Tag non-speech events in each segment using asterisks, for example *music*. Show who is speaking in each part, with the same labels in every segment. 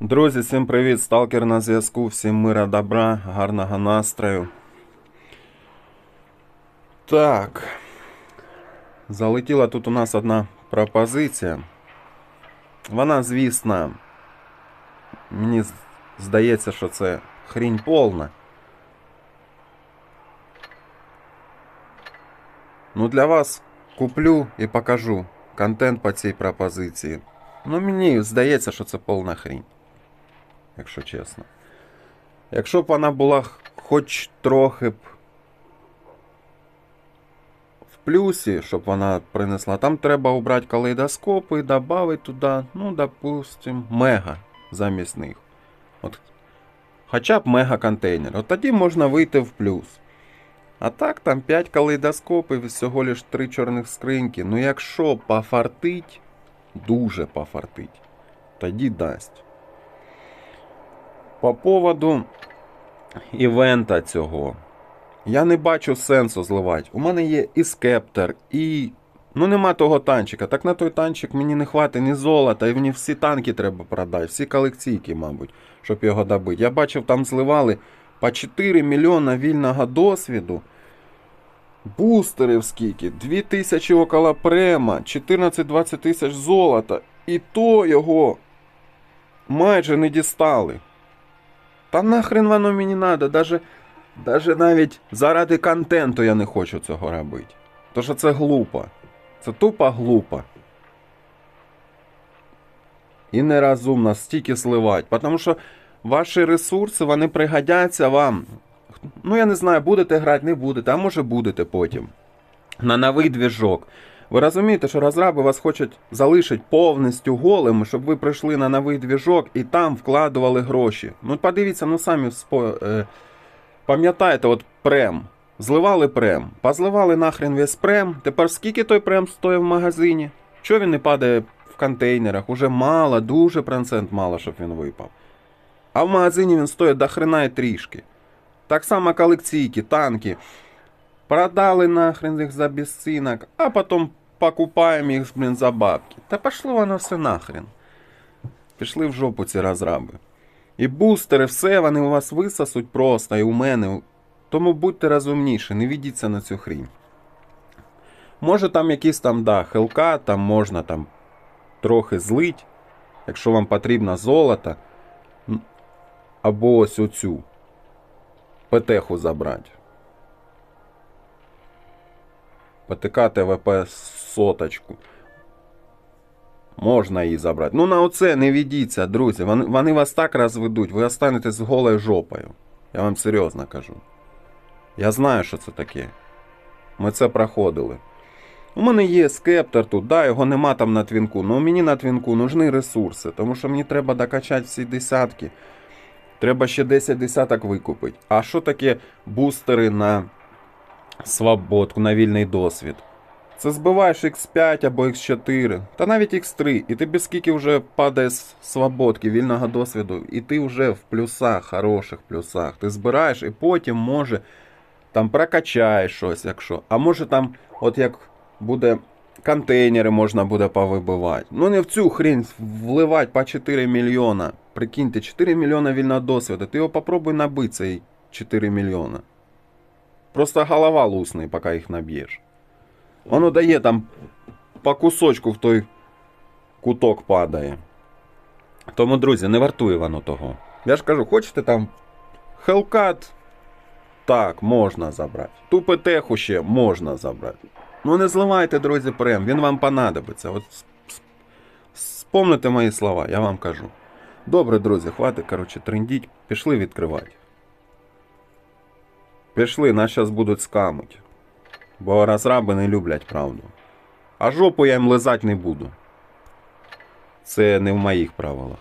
Speaker 1: Друзі, всім привіт! Сталкер на зв'язку, всім мира, добра, гарного настрою. Так. Залетіла тут у нас одна пропозиція. Вона, звісно, мені здається, що це хрінь повна. Ну, для вас куплю і покажу контент по цій пропозиції. Ну, мені здається, що це повна хрінь якщо чесно. Якщо б вона була хоч трохи б в плюсі, щоб вона принесла, там треба убрати калейдоскопи і додати туди, ну, допустим, мега замість них. От, хоча б мега контейнер. От тоді можна вийти в плюс. А так, там 5 калейдоскопів і всього лиш 3 чорних скриньки. Ну якщо пофартить, дуже пофартить, тоді дасть. По поводу івента цього. Я не бачу сенсу зливати. У мене є і скептер, і. Ну нема того танчика. Так на той танчик мені не хватить ні золота, і мені всі танки треба продати, всі колекційки, мабуть, щоб його добити. Я бачив, там зливали по 4 мільйона вільного досвіду. Бустерів скільки, 2 тисячі около према, 14-20 тисяч золота. І то його майже не дістали. Та нахрен воно мені надо, даже, даже навіть заради контенту я не хочу цього робити. То що це глупо. Це тупо глупо. І нерозумно стільки сливати. Тому що ваші ресурси вони пригодяться вам. Ну, я не знаю, будете грати, не будете, а може будете потім. На новий двіжок. Ви розумієте, що розраби вас хочуть залишити повністю голими, щоб ви прийшли на новий двіжок і там вкладували гроші. Ну подивіться, ну самі спо... е... пам'ятаєте, от прем. Зливали прем, позливали нахрен весь прем. Тепер скільки той прем стоїть в магазині? Чого він не падає в контейнерах? Уже мало, дуже процент мало, щоб він випав. А в магазині він стоїть до хрена і трішки. Так само колекційки, танки. Продали нахрен їх за безцінок, а потім покупаємо їх, блін, за бабки. Та пошло воно все нахрен. Пішли в жопу ці розраби. І бустери, все вони у вас висосуть просто, і у мене. Тому будьте розумніші, не ведіться на цю хрінь. Може там якісь там, да, хелка, там можна там трохи злить, якщо вам потрібно золото. Або ось оцю ПТХу забрати. ПТК ТВП соточку. Можна її забрати. Ну на оце не ведіться, друзі. Вони, вони вас так розведуть, ви останетесь з голою жопою. Я вам серйозно кажу. Я знаю, що це таке. Ми це проходили. У мене є скептор тут, да, його нема там на твінку. Ну мені на твінку нужні ресурси, тому що мені треба докачати всі десятки. Треба ще 10 десяток викупити. А що таке бустери на свободку, на вільний досвід? Це збиваєш X5 або X4, та навіть X3, і тобі скільки вже падає з свободки, вільного досвіду, і ти вже в плюсах, хороших плюсах. Ти збираєш і потім може там прокачаєш щось, якщо. А може там, от як буде контейнери можна буде повибивати. Ну не в цю хрень вливати по 4 мільйона. Прикиньте, 4 мільйона вільного досвіду. Ти його попробуй набити цей 4 мільйона. Просто голова лусне, поки їх наб'єш. Воно дає там по кусочку в той куток падає. Тому, друзі, не вартує воно того. Я ж кажу, хочете там Hellcat, так, можна забрати. Ту ПТХу ще можна забрати. Ну не зливайте, друзі, прем, він вам понадобиться. От спомните мої слова, я вам кажу. Добре, друзі, хватить, коротше, трендіть, пішли відкривати. Пішли, нас зараз будуть скамуть. Бо розраби не люблять правду. А жопу я їм лизати не буду. Це не в моїх правилах.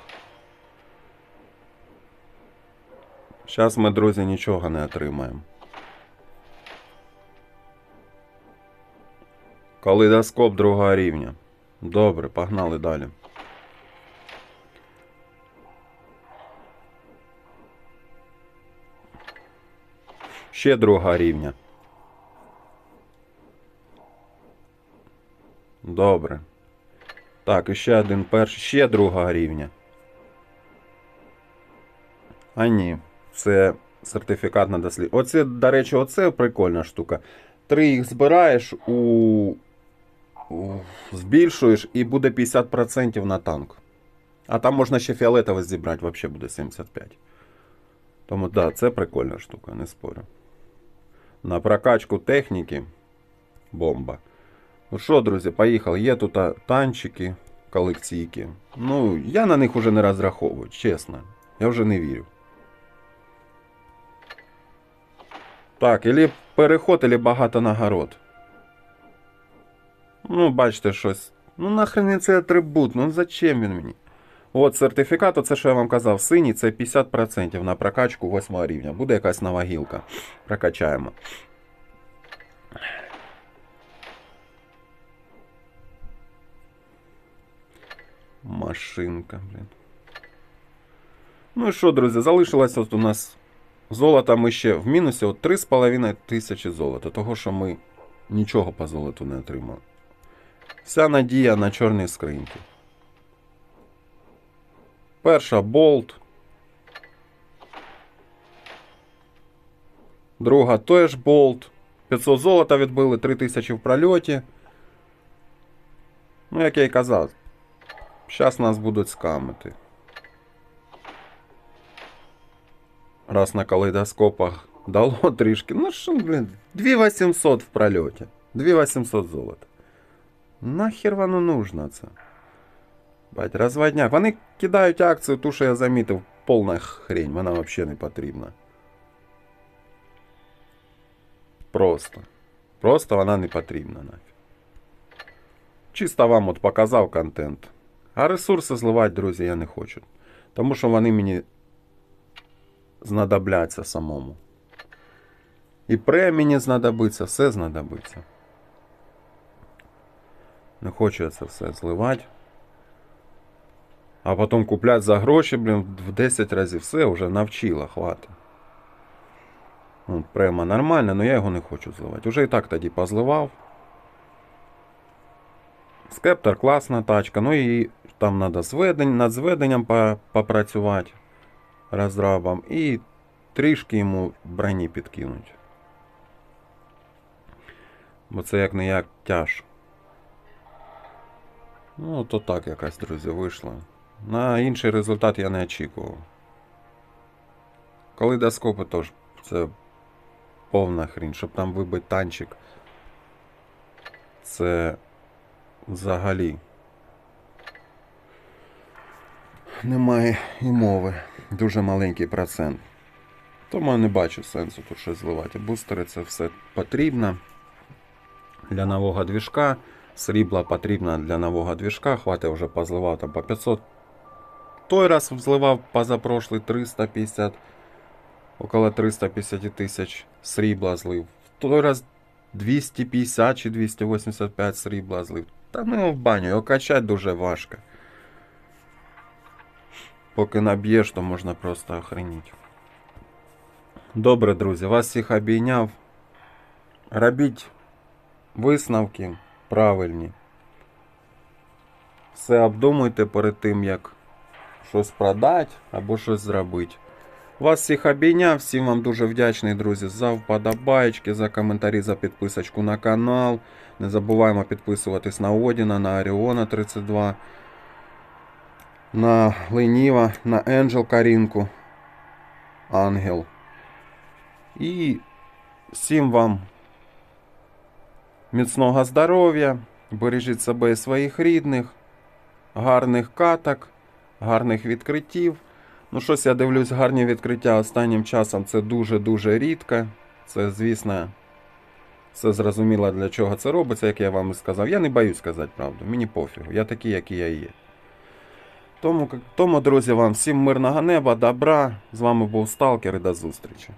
Speaker 1: Зараз ми, друзі, нічого не отримаємо. Калейдоскоп другого рівня. Добре, погнали далі. Ще друга рівня. Добре. Так, і ще один перший, ще другого рівня. А ні, це сертифікат на дослідження. Оце, до речі, оце прикольна штука. Три їх збираєш, у... у- збільшуєш і буде 50% на танк. А там можна ще фіолетове зібрати, взагалі буде 75. Тому так, да, це прикольна штука, не спорю. На прокачку техніки бомба. Ну що, друзі, поїхали. Є тут танчики, колекційки. Ну, я на них уже не розраховую, чесно. Я вже не вірю. Так, ілі переход, ілі багато нагород. Ну, бачите, щось. Ну нахрен цей атрибут, ну зачем він мені? От сертифікат, оце що я вам казав, синій це 50% на прокачку 8 рівня. Буде якась нова гілка. Прокачаємо. Машинка, блін. Ну і що, друзі, залишилось от у нас золота ми ще в мінусі от 3,5 тисячі золота. Того, що ми нічого по золоту не отримали. Вся надія на чорні скриньки. Перша болт. Друга теж болт. 500 золота відбили, 3000 в прольоті. Ну, як я і казав, зараз нас будуть скамити. Раз на калейдоскопах дало *laughs* трішки. Ну що, блін, 2800 в прольоті. 2800 золота. Нахер воно нужно це? Бать, розводняк. Вони кидають акцію, ту, що я замітив, повна хрень, вона взагалі не потрібна. Просто. Просто вона не потрібна нафіг. Чисто вам от показав контент. А ресурси зливати, друзі, я не хочу. Тому що вони мені знадобляться самому. І премії знадобиться, все знадобиться. Не хочу я це все зливати. А потім купляти за гроші, блін, в 10 разів все вже навчила, хватить. Ну, према нормально, але я його не хочу зливати. Уже і так тоді позливав. Скептор класна тачка, ну і там треба зведень, над зведенням попрацювати розрабом і трішки йому броні підкинуть. Бо це як не як тяж. Ну, то так якась, друзі, вийшло. На інший результат я не очікував. Калейдоскопи теж це повна хрінь, щоб там вибити танчик. Це взагалі. Немає і мови. Дуже маленький процент. Тому я не бачу сенсу тут щось зливати. Бустери це все потрібно для нового двіжка. Срібла потрібна для нового двіжка. Хватить вже позливав там по 500. Той раз зливав позапрошлий 350. Около 350 тисяч срібла злив. В той раз 250 чи 285 срібла злив. Та ну в баню, його качати дуже важко. Поки наб'єш, то можна просто охреніть. Добре, друзі, вас всіх обійняв. Робіть висновки правильні. Все обдумуйте перед тим, як щось продати або щось зробити. Вас всіх обійняв, всім вам дуже вдячний, друзі, за вподобайки, за коментарі, за підписочку на канал. Не забуваємо підписуватись на Одіна, на Оріона 32, на Леніва, на Енджел Карінку, Ангел. І всім вам міцного здоров'я, бережіть себе і своїх рідних, гарних каток, гарних відкриттів. Ну, щось я дивлюсь, гарні відкриття останнім часом це дуже-дуже рідко. Це, звісно, все зрозуміло, для чого це робиться, як я вам і сказав. Я не боюсь сказати правду, мені пофігу. Я такий, який я є. Тому, тому, друзі, вам всім мирного неба, добра. З вами був Сталкер і до зустрічі.